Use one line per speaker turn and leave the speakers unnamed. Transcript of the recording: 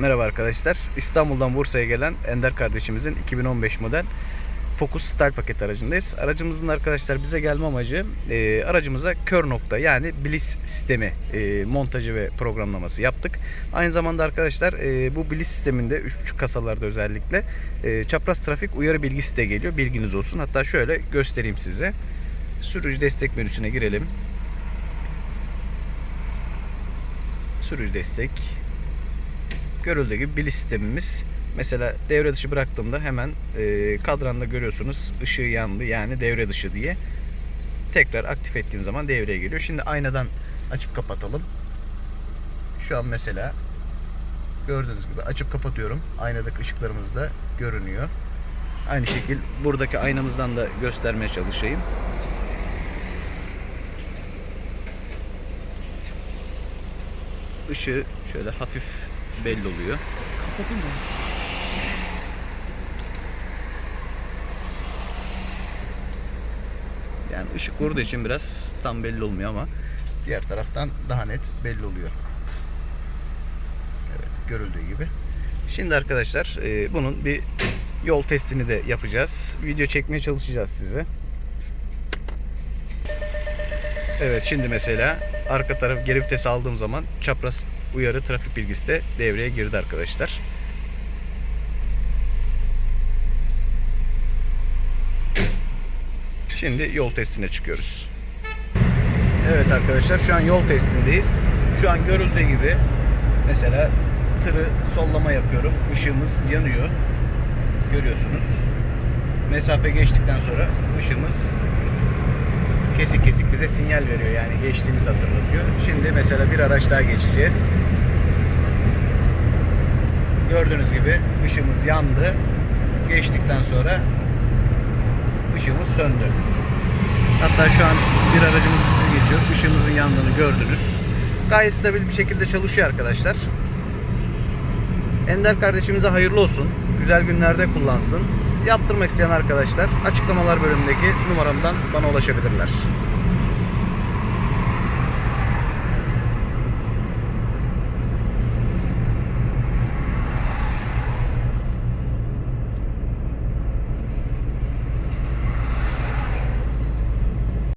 Merhaba arkadaşlar. İstanbul'dan Bursa'ya gelen Ender kardeşimizin 2015 model Focus Style paket aracındayız. Aracımızın arkadaşlar bize gelme amacı e, aracımıza kör nokta yani Bliss sistemi e, montajı ve programlaması yaptık. Aynı zamanda arkadaşlar e, bu Bliss sisteminde 3.5 kasalarda özellikle e, çapraz trafik uyarı bilgisi de geliyor. Bilginiz olsun. Hatta şöyle göstereyim size. Sürücü destek menüsüne girelim. Sürücü destek görüldüğü gibi bil sistemimiz mesela devre dışı bıraktığımda hemen e, kadranda görüyorsunuz ışığı yandı yani devre dışı diye tekrar aktif ettiğim zaman devreye geliyor. Şimdi aynadan açıp kapatalım. Şu an mesela gördüğünüz gibi açıp kapatıyorum. Aynadaki ışıklarımız da görünüyor. Aynı şekil buradaki aynamızdan da göstermeye çalışayım. Işığı şöyle hafif belli oluyor.
Kapatayım mı?
Yani ışık vurduğu için biraz tam belli olmuyor ama diğer taraftan daha net belli oluyor. Evet görüldüğü gibi. Şimdi arkadaşlar e, bunun bir yol testini de yapacağız. Video çekmeye çalışacağız size. Evet şimdi mesela arka taraf geri vites aldığım zaman çapraz uyarı trafik bilgisi de devreye girdi arkadaşlar. Şimdi yol testine çıkıyoruz. Evet arkadaşlar şu an yol testindeyiz. Şu an görüldüğü gibi mesela tırı sollama yapıyorum. Işığımız yanıyor. Görüyorsunuz. Mesafe geçtikten sonra ışığımız kesik kesik bize sinyal veriyor yani geçtiğimizi hatırlatıyor. Şimdi mesela bir araç daha geçeceğiz. Gördüğünüz gibi ışığımız yandı. Geçtikten sonra ışığımız söndü. Hatta şu an bir aracımız bizi geçiyor. Işığımızın yandığını gördünüz. Gayet stabil bir şekilde çalışıyor arkadaşlar. Ender kardeşimize hayırlı olsun. Güzel günlerde kullansın. Yaptırmak isteyen arkadaşlar açıklamalar bölümündeki numaramdan bana ulaşabilirler.